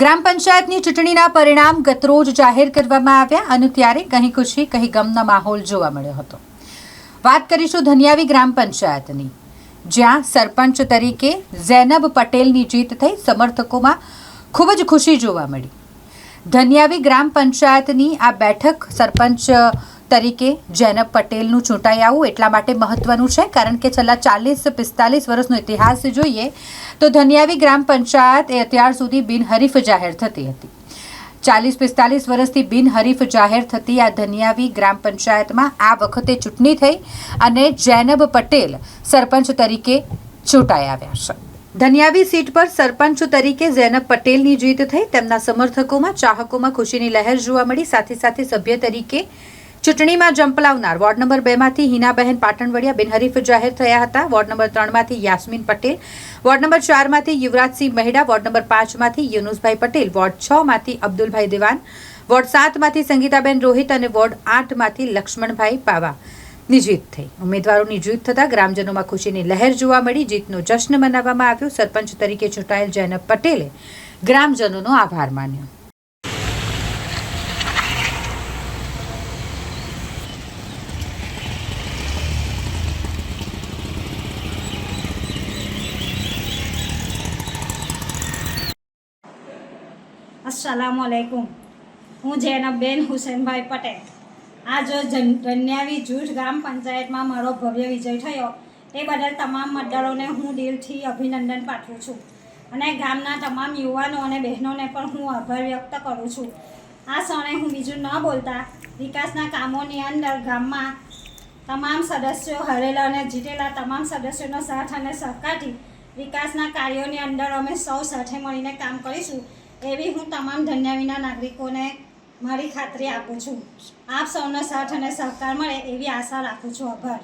ગ્રામ પંચાયતની ચૂંટણીના પરિણામ ગતરોજ જાહેર કરવામાં આવ્યા અને ત્યારે કહી ખુશી કહી ગમનો માહોલ જોવા મળ્યો હતો. વાત કરીશું ધનિયાવી ગ્રામ પંચાયતની. જ્યાં સરપંચ તરીકે ઝેનબ પટેલની જીત થઈ સમર્થકોમાં ખૂબ જ ખુશી જોવા મળી. ધનિયાવી ગ્રામ પંચાયતની આ બેઠક સરપંચ તરીકે જૈનબ પટેલનું ચૂંટાઈ આવવું એટલા માટે મહત્વનું છે, કારણ કે છેલ્લા ચાલીસ, પિસ્તાલીસ વર્ષનો ઇતિહાસ જોઈએ તો ધનિયાવી ગ્રામ પંચાયત એ અત્યાર સુધી બિનહરીફ જાહેર થતી હતી. ચાલીસ, પિસ્તાલીસ વર્ષથી બિનહરીફ જાહેર થતી આ ધનિયાવી ગ્રામ પંચાયતમાં આ વખતે ચૂંટણી થઈ અને જૈનબ પટેલ સરપંચ તરીકે ચૂંટાઈ આવ્યા છે. ધનિયાવી સીટ પર સરપંચ તરીકે ઝૈનબ પટેલની જીત થઈ. તેમના સમર્થકોમાં, ચાહકોમાં ખુશીની લહેર જોવા મળી. સાથે સાથે સભ્ય તરીકે ચૂંટણીમાં જંપલાવનાર વોર્ડ નંબર બેમાંથી હિનાબહેન પાટણવડિયા, બિનહરીફ જાહેર થયા હતા. વોર્ડ નંબર ત્રણમાંથી યાસ્મીન પટેલ. વોર્ડ નંબર ચારમાંથી યુવરાજસિંહ મહેડા. વોર્ડ નંબર પાંચમાંથી યુનુસભાઈ પટેલ. વોર્ડ છમાંથી અબ્દુલભાઈ દેવાન. વોર્ડ સાતમાંથી સંગીતાબેન રોહિત અને વોર્ડ આઠમાંથી લક્ષ્મણભાઈ પાવા. જીત થઈ. ઉમેદવારોની જીત થતાં ગ્રામજનોમાં ખુશીની લહેર જોવા મળી. જીતનો જશ્ન મનાવવામાં આવ્યો. સરપંચ તરીકે ચૂંટાયેલ જૈનબ પટેલે ગ્રામજનોનો આભાર માન્યો. અસલામ આલેકુમ હું જૈનબેન હુસેનભાઈ પટેલ. આજ ધન્યાવી જૂથ ગ્રામ પંચાયતમાં મારો ભવ્ય વિજય થયો. એ બદલ તમામ મંડળોને હું દિલથી અભિનંદન પાઠવું છું. અને ગામના તમામ યુવાનો અને બહેનોને પણ હું આભાર વ્યક્ત કરું છું. આ ક્ષણે હું બીજું ન બોલતા, વિકાસના કામોની અંદર ગામમાં તમામ સદસ્યો હરેલા અને જીતેલા તમામ સદસ્યોનો સાથ અને સહકારથી વિકાસના કાર્યોની અંદર અમે સૌ સાથે મળીને કામ કરીશું. એવી હું તમામ ધન્યવીના નાગરિકોને મારી ખાતરી આપું છું. આપ સૌનો સાથ અને સહકાર મળે એવી આશા રાખું છું. આભાર.